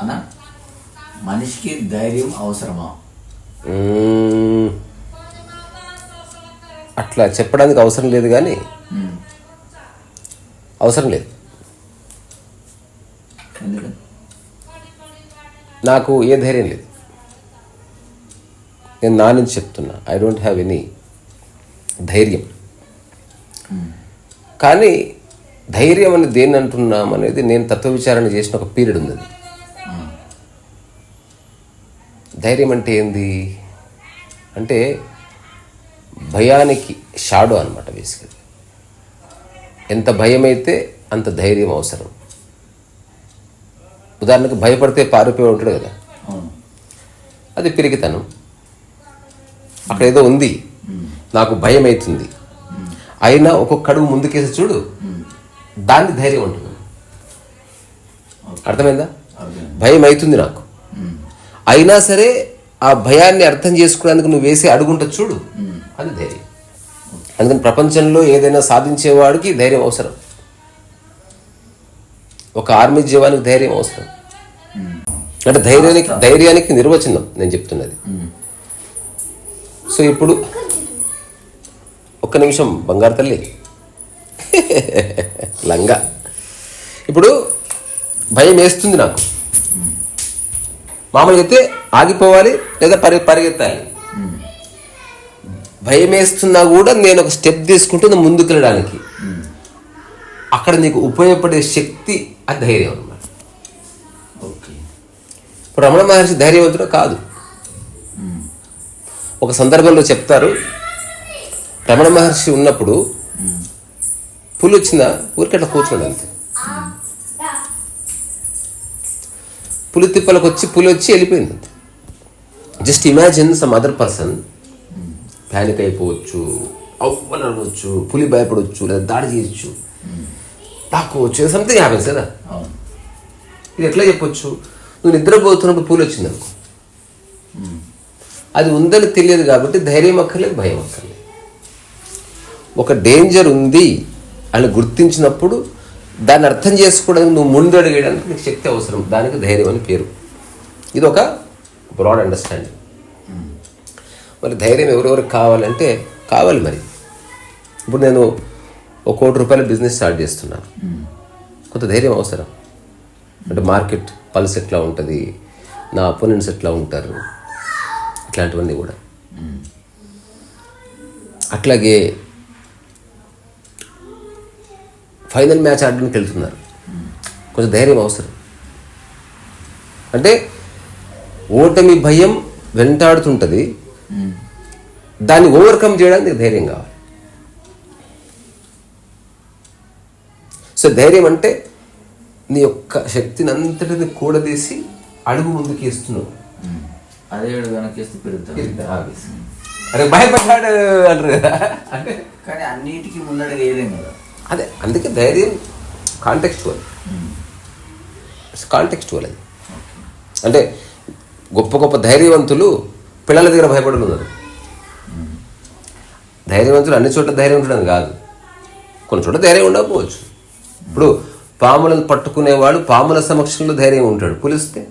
అన్న మనిషికి ధైర్యం అవసరమా. అట్లా చెప్పడానికి అవసరం లేదు కానీ. అవసరం లేదు. నాకు ఏ ధైర్యం లేదు. నేను నా నుంచి చెప్తున్నా. ఐ డోంట్ హ్యావ్ ఎనీ ధైర్యం. కానీ ధైర్యం అని దేన్ని అంటున్నాం అనేది నేను తత్వ విచారణ చేసిన ఒక పీరియడ్ ఉంది అది. ధైర్యం అంటే ఏంది? అంటే భయానికి షాడో అనమాట బేసికలీ. ఎంత భయం అయితే అంత ధైర్యం అవసరం. ఉదాహరణకు భయపడితే పారిపోయి ఉంటాడు కదా. అది పిరిగితనం అక్కడ ఏదో ఉంది. నాకు భయం అవుతుంది అయినా ఒక్కొక్క అడుగు ముందుకేసి చూడు. దాన్ని ధైర్యం ఉంటుంది. అర్థమైందా? అర్థం భయం అవుతుంది నాకు. అయినా సరే ఆ భయాన్ని అర్థం చేసుకోవడానికి నువ్వు వేసే అడుగుంట చూడు. అది ధైర్యం. అందుకని ప్రపంచంలో ఏదైనా సాధించేవాడికి ధైర్యం అవసరం. ఒక ఆర్మీ జవానికి ధైర్యం అవసరం. అంటే ధైర్యానికి ధైర్యానికి నిర్వచనం నేను చెప్తున్నది. సో ఇప్పుడు ఒక్క నిమిషం బంగారు తల్లి. లంగా. ఇప్పుడు భయం వేస్తుంది నాకు. మామూలుగా అయితే ఆగిపోవాలి లేదా పరి పరిగెత్తాలి. భయం వేస్తున్నా కూడా నేను ఒక స్టెప్ తీసుకుంటూ ముందుకు వెళ్ళడానికి అక్కడ నీకు ఉపయోగపడే శక్తి ఆ ధైర్యం అన్నమాట. ఓకే. ఇప్పుడు రమణ మహర్షి ధైర్యవంతుడు కాదు. ఒక సందర్భంలో చెప్తారు రమణ మహర్షి ఉన్నప్పుడు పులి వచ్చిందా? ఊరికి అట్లా కూర్చోండి అంతే. పులి తిప్పలకు వచ్చి పులి వచ్చి వెళ్ళిపోయింది just imagine some other person panic అయిపోవచ్చు అవ్వని అనవచ్చు పులి భయపడవచ్చు లేదా దాడి చేయొచ్చు. లాక్కోవచ్చు సంథింగ్ హ్యాపెన్స్ కదా. ఇది ఎట్లా చెప్పొచ్చు? నువ్వు నిద్రపోతున్నప్పుడు పూలు వచ్చింది అనుకో అది ఉందని తెలియదు కాబట్టి ధైర్యం అక్కర్లేదు భయం అక్కర్లేదు. ఒక డేంజర్ ఉంది అని గుర్తించినప్పుడు దాన్ని అర్థం చేసుకోవడానికి నువ్వు ముందడుగేయడానికి నీకు శక్తి అవసరం. దానికి ధైర్యం అని పేరు. ఇది ఒక బ్రాడ్ అండర్స్టాండింగ్ మరి ధైర్యం ఎవరెవరికి కావాలంటే కావాలి మరి. ఇప్పుడు నేను ఒక కోటి రూపాయల బిజినెస్ స్టార్ట్ చేస్తున్నాను. కొంత ధైర్యం అవసరం. అంటే మార్కెట్ పల్స్ ఎట్లా ఉంటుంది? నా అపోనెంట్స్ ఎట్లా ఉంటారు? ఇట్లాంటివన్నీ కూడా. అట్లాగే ఫైనల్ మ్యాచ్ ఆడడానికి వెళ్తున్నారు. కొంచెం ధైర్యం అవసరం. అంటే ఓటమి భయం వెంటాడుతుంటుంది. దాన్ని ఓవర్కమ్ చేయడానికి ధైర్యం కావాలి. సో ధైర్యం అంటే నీ యొక్క శక్తిని అంతటిని కూడదీసి అడుగు ముందుకు వేస్తున్నావు. అదే వెనకేస్తే అరే భయపడ్డాడు అంటారు కదా. అంటే కానీ అన్నిటికీ ముందడుగు వేయలేం కదా. అదే అందుకే ధైర్యం కాంటెక్స్చువల్ కాంటెక్చువల్ అది. అంటే గొప్ప గొప్ప ధైర్యవంతులు పిల్లల దగ్గర భయపడి ఉన్నారు ధైర్యవంతులు అన్ని చోట్ల ధైర్యం ఉండడం కాదు. కొన్ని చోట్ల ధైర్యం ఉండకపోవచ్చు. ఇప్పుడు పాములను పట్టుకునేవాడు పాముల సమక్షంలో ధైర్యం ఉంటాడు. పులిస్తే.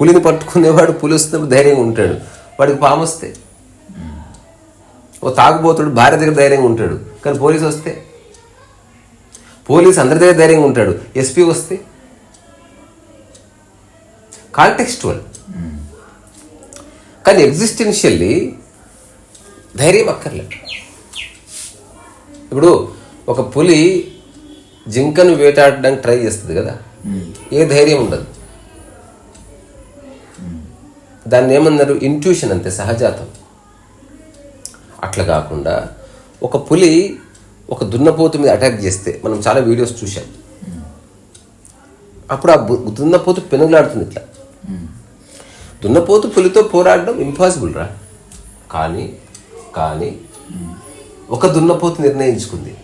పులిని పట్టుకునేవాడు పులిస్తున్నప్పుడు ధైర్యంగా ఉంటాడు. వాడికి పాము వస్తే ఓ తాగుబోతుడు భార్య దగ్గర ధైర్యంగా ఉంటాడు. కానీ పోలీసు వస్తే పోలీస్ అందరి దగ్గర ధైర్యంగా ఉంటాడు. ఎస్పీ వస్తే? కాంటెక్స్టువల్ కానీ ఎగ్జిస్టెన్షియల్లీ ధైర్యం అక్కర్లేదు. ఇప్పుడు ఒక పులి జింకను వేటాడడానికి ట్రై చేస్తుంది కదా? ఏ ధైర్యం ఉండదు. దాన్ని ఏమన్నారు? ఇంట్యూషన్ అంతే సహజాతం. అట్లా కాకుండా ఒక పులి ఒక దున్నపోతు మీద అటాక్ చేస్తే మనం చాలా వీడియోస్ చూసాం అప్పుడు ఆ దున్నపోతు పెనుగులాడుతుంది ఇట్లా. దున్నపోతు పులితో పోరాడడం ఇంపాసిబుల్ రా. కానీ కానీ ఒక దున్నపోతు నిర్ణయించుకుంది.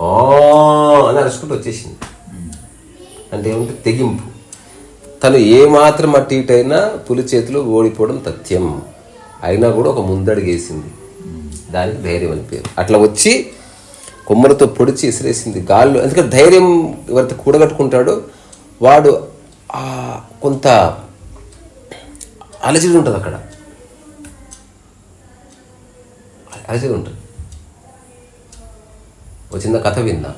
"ఆ" అని అరుచుకుంటూ వచ్చేసింది. అంటే ఏమంటే తెగింపు. తను ఏమాత్రం అటు ఇటైనా అయినా పులి చేతిలో ఓడిపోవడం తథ్యం. అయినా కూడా ఒక ముందడుగేసింది. దానికి ధైర్యం అని పేరు. అట్లా వచ్చి కొమ్మలతో పొడిచి ఇసిరేసింది గాల్లో. ఎందుకంటే ధైర్యం ఎవరైతే కూడగట్టుకుంటాడో వాడు కొంత అలజడి ఉంటుంది అక్కడ. అలజడి ఉంటుంది. ఒక చిన్న కథ విన్నా.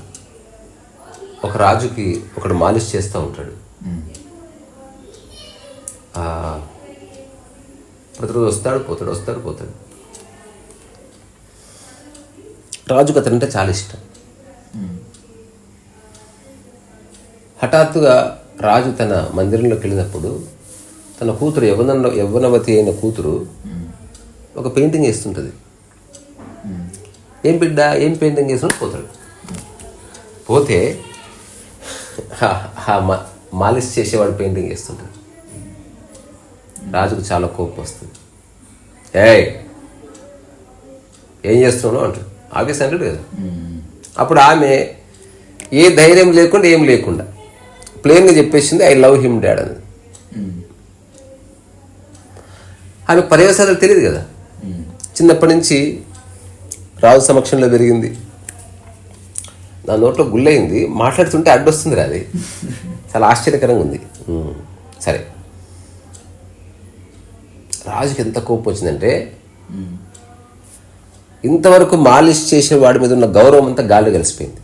ఒక రాజుకి ఒకడు మాలిష్ చేస్తూ ఉంటాడు. ప్రతిరోజు వస్తాడు పోతాడు వస్తాడు పోతాడు. రాజుకు అతనంటే చాలా ఇష్టం. హఠాత్తుగా రాజు తన మందిరంలోకి వెళ్ళినప్పుడు తన కూతురు యవన యవ్వనవతి అయిన కూతురు ఒక పెయింటింగ్ వేస్తుంటుంది. ఏం బిడ్డ ఏం పెయింటింగ్ వేసిన పోతాడు. పోతే మా- మాలిష్ చేసేవాడు పెయింటింగ్ వేస్తుంటాడు. రాజుకు చాలా కోపం వస్తుంది. ఏ ఏం చేస్తున్నావు? అంటాడు. ఆఫీస్ అంటాడు కదా అప్పుడు ఆమె ఏ ధైర్యం లేకుండా ఏం లేకుండా ప్లేన్గా చెప్పేసింది ఐ లవ్ హిమ్ డాడ్ అని. ఆమె పర్యవసానాలు తెలియదు కదా. చిన్నప్పటి నుంచి రాజు సమక్షంలో పెరిగింది. నా నోట్లో గుల్లయింది. మాట్లాడుతుంటే అడ్డొస్తుంది అది చాలా ఆశ్చర్యకరంగా ఉంది. ఉమ్, సరే. రాజుకి ఎంత కోపం వచ్చిందంటే ఇంతవరకు మాలిష్ చేసిన వాడి మీద ఉన్న గౌరవం అంతా గాలి కలిసిపోయింది.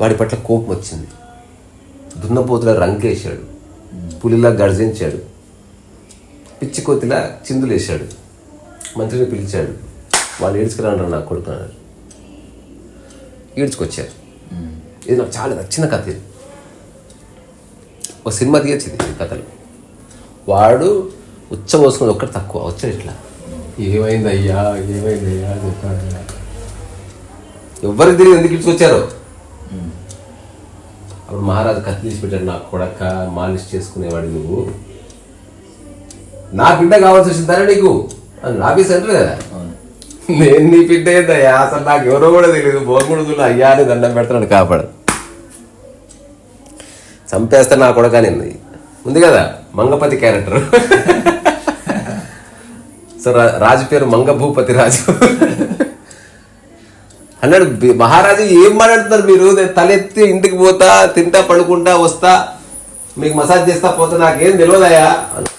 వాడి పట్ల కోపం వచ్చింది. దున్నపోతులా రంకేశాడు పులిలా గర్జించాడు. పిచ్చి కోతిలా చిందులేశాడు. మంత్రిని పిలిచాడు. వాళ్ళు ఏడ్చుకురాను నా కొడుకు? అన్నాడు. ఈడ్చుకొచ్చారు ఇది నాకు చాలా నచ్చిన కథ ఇది. ఒక సినిమా తీయచ్చు ఇది ఈ కథలు. వాడు ఉచ్చబోసుకుని ఒక్కటి తక్కువ. వచ్చాడు ఇట్లా. ఏమైంది అయ్యా ఏమైంది అయ్యా చెప్పాడు. ఎవరికి తెలియదు ఎందుకు ఇచ్చుకొచ్చారో అప్పుడు మహారాజు కత్తి తీసి పెట్టాడు నా కొడక మాలిష్ చేసుకునేవాడు నువ్వు. నా బిడ్డ కావాల్సి వచ్చిందా నీకు అని ఆఫీస్ అంటారు కదా నేను నీ బిడ్డ ఏందయ్యా? అసలు నాకు ఎవరో కూడా తెలియదు. బోర్ముడుతున్న అయ్యా అని దండం పెడతాడు కాపాడు. చంపేస్తా నా కొడక నిన్ను ఉంది కదా? మంగపతి క్యారెక్టర్. సో రాజు పేరు మంగభూపతి రాజు. అన్నాడు మహారాజు ఏం మాట్లాడుతున్నారు మీరు? నేను తలెత్తి ఇంటికి పోతా తింటా పడుకుంటా వస్తా మీకు మసాజ్ చేస్తా పోతా నాకేం తెలియదయా అన్నాడు.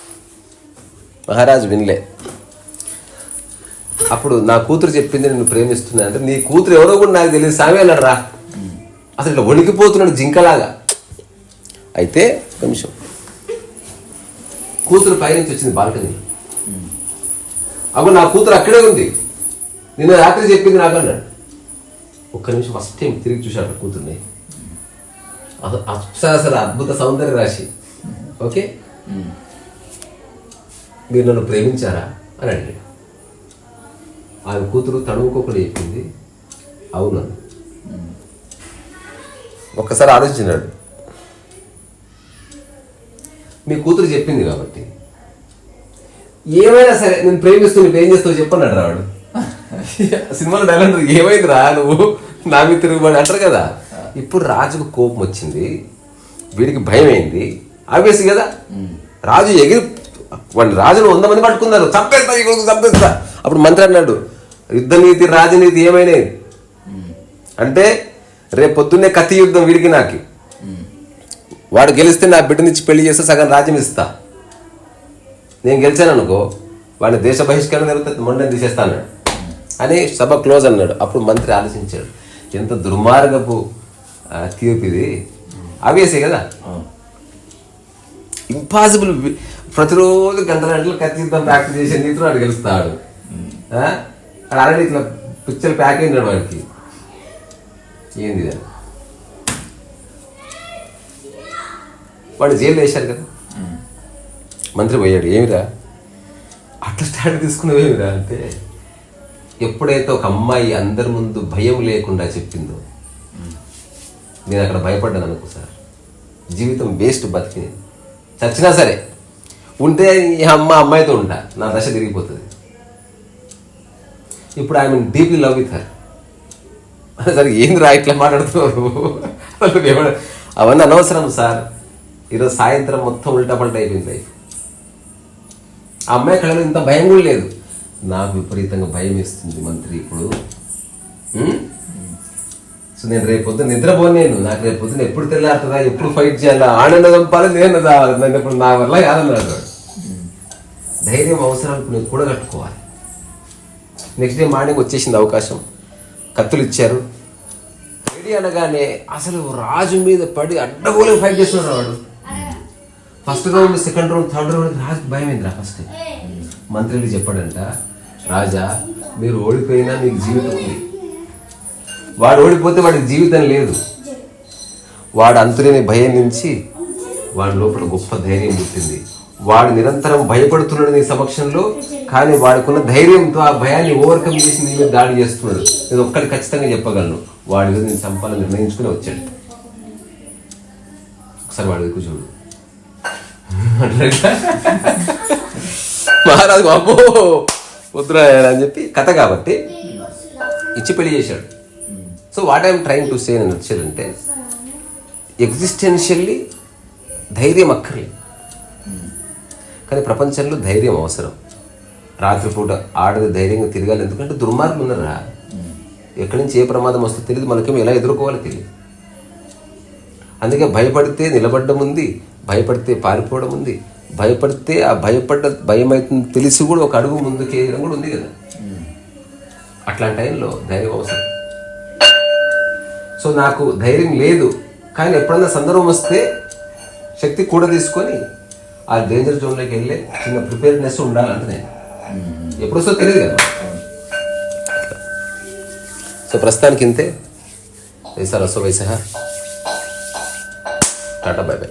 మహారాజు వినలే. అప్పుడు నా కూతురు చెప్పింది నేను ప్రేమిస్తున్నా. అంటే నీ కూతురు ఎవరో కూడా నాకు తెలియదు. సామే అన్నాడు రా. అసలు ఇట్లా వణికిపోతున్నాడు జింకలాగా. అయితే కొంచెం నిమిషం. కూతురు పైనుంచి వచ్చింది బాల్కనీలో. అప్పుడు నా కూతురు అక్కడే ఉంది. నిన్న రాత్రి చెప్పింది నాకు అన్నాడు. ఒక్క నిమిషం ఫస్ట్ టైం తిరిగి చూశాడు కూతుర్ని. అసలు అద్భుత సౌందర్య రాశి. ఓకే? మీరు నన్ను ప్రేమించారా? అని అడిగాడు. ఆమె కూతురు తణువుకోకుండా చెప్పింది. అవును ఒక్కసారి ఆలోచించినాడు మీ కూతురు చెప్పింది కాబట్టి. ఏమైనా సరే నేను ప్రేమిస్తూ నువ్వు ఏం చేస్తావు చెప్పన్నాడు రావాడు సినిమాలో డైలాగ్ ఏమైంది రా నువ్వు? నా మీద తిరుగుబాటు అంటారు కదా. ఇప్పుడు రాజుకు కోపం వచ్చింది వీడికి భయం అయింది ఆబ్వియస్ కదా. రాజు ఎగిరి వాళ్ళు రాజును వంద మంది పట్టుకున్నారు. చంపేస్తా ఈ కొడుకు చంపేస్తా. అప్పుడు మంత్రి అన్నాడు యుద్ధనీతి రాజనీతి ఏమైనాయి అంటే రేపు పొద్దున్నే కత్తి యుద్ధం వీడికి నాకు. వాడు గెలిస్తే నా బిడ్డనిచ్చి పెళ్ళి చేస్తే సగం రాజ్యం ఇస్తా. నేను గెలిచాను అనుకో వాడిని దేశ బహిష్కరణ జరుగుతుంది మొండని తీసేస్తాను అని సభ క్లోజ్ అన్నాడు. అప్పుడు మంత్రి ఆలోచించాడు. ఎంత దుర్మార్గపు ఆ, తీర్పు ఇది. ఆవేసే కదా? ఇంపాసిబుల్ ప్రతిరోజు గంట గంటలు ఖచ్చితంగా ప్రాక్టీస్ చేసే నీతిలో వాడు గెలుస్తాడు. ఆల్రెడీ ఇట్లా పిక్చర్ ప్యాక్ అయినాడు వాడికి. ఏంది? వాడు జైలు వేశారు కదా? మంత్రి పోయాడు ఏమిరా? అట్లా స్టాండ్ తీసుకునేవేమిరా అంటే ఎప్పుడైతే ఒక అమ్మాయి అందరి ముందు భయం లేకుండా చెప్పిందో నేను అక్కడ భయపడ్డాను అనుకో సార్. జీవితం వేస్ట్ బతికింది చచ్చినా సరే ఉంటే ఈ అమ్మ అమ్మాయితో ఉంటా నా దశ తిరిగిపోతుంది. ఇప్పుడు I mean deeply love with her sir ఏంది రా ఇట్లా మాట్లాడుతున్నారు అవన్నీ అనవసరం సార్. ఈరోజు సాయంత్రం మొత్తం ఉల్టా పల్టా అయిపోయింది లైఫ్ ఆ అమ్మాయి కళలో ఇంత భయం కూడా లేదు. నాకు విపరీతంగా భయం వేస్తుంది మంత్రి ఇప్పుడు. సో నేను రేపు పొద్దున్న నిద్రపోను నేను. నాకు రేపు పొద్దున ఎప్పుడు తెల్లారుతుందా ఎప్పుడు ఫైట్ చేయాలా ఆడన్న చంపాలి నేను నన్ను ఇప్పుడు నా వల్ల కాదన్నాడు. వాడు. ధైర్యం అవసరాలకు నేను కూడా కట్టుకోవాలి నెక్స్ట్ డే మార్నింగ్ వచ్చేసింది అవకాశం. కత్తులు ఇచ్చారు. రెడీ అనగానే అసలు రాజు మీద పడి అడ్డగోలు ఫైట్ చేస్తున్నాడు వాడు. First round second round third round Raju భయం ఏంద్రా ఫస్ట్. మంత్రికి చెప్పాడంట రాజా మీరు ఓడిపోయినా మీకు జీవితం ఉంది. వాడు ఓడిపోతే వాడికి జీవితం లేదు. వాడు అంతులేని భయం నుంచి వాడి లోపల గొప్ప ధైర్యం పుట్టింది. వాడు నిరంతరం భయపడుతున్నాడు నీ సమక్షంలో కానీ వాడుకున్న ధైర్యంతో ఆ భయాన్ని ఓవర్కమ్ చేసి నీ మీద దాడి చేస్తున్నాడు. నేను ఒక్కటి ఖచ్చితంగా చెప్పగలను. వాడి మీద నేను సంపాదన నిర్ణయించుకుని వచ్చాడు. ఒకసారి వాడి దగ్గర చూడు మహారాజు అబ్బో వద్దురా అని చెప్పి కథ కాబట్టి ఇచ్చి పెళ్ళి చేశాడు. So what I'm trying to say నేను వచ్చేదంటే ఎగ్జిస్టెన్షియల్లీ ధైర్యం అక్కర్లేదు. కానీ ప్రపంచంలో ధైర్యం అవసరం. రాత్రిపూట ఆడది ధైర్యంగా తిరగాలి ఎందుకంటే దుర్మార్గులు ఉన్నారా? ఎక్కడి నుంచి ఏ ప్రమాదం వస్తుందో తెలియదు మనకేమో ఎలా ఎదుర్కోవాలో తెలియదు అందుకే భయపడితే నిలబడడం ఉంది భయపడితే పారిపోవడం ఉంది. భయపడితే ఆ భయపడ్డ భయం అవుతుంది తెలిసి కూడా ఒక అడుగు ముందుకు వేయడం కూడా ఉంది కదా. అట్లాంటి టైంలో ధైర్యం అవసరం. సో నాకు ధైర్యం లేదు కానీ ఎప్పుడన్నా సందర్భం వస్తే శక్తి కూడా తీసుకొని ఆ డేంజర్ జోన్లోకి వెళ్ళే చిన్న ప్రిపేర్నెస్ ఉండాలంటే నేను. ఎప్పుడు వస్తుందో తెలియదు కదా. సో ప్రస్తుతానికి ఇంతే. వైసా సో వైసా ടാറ്റ ബൈ ബൈ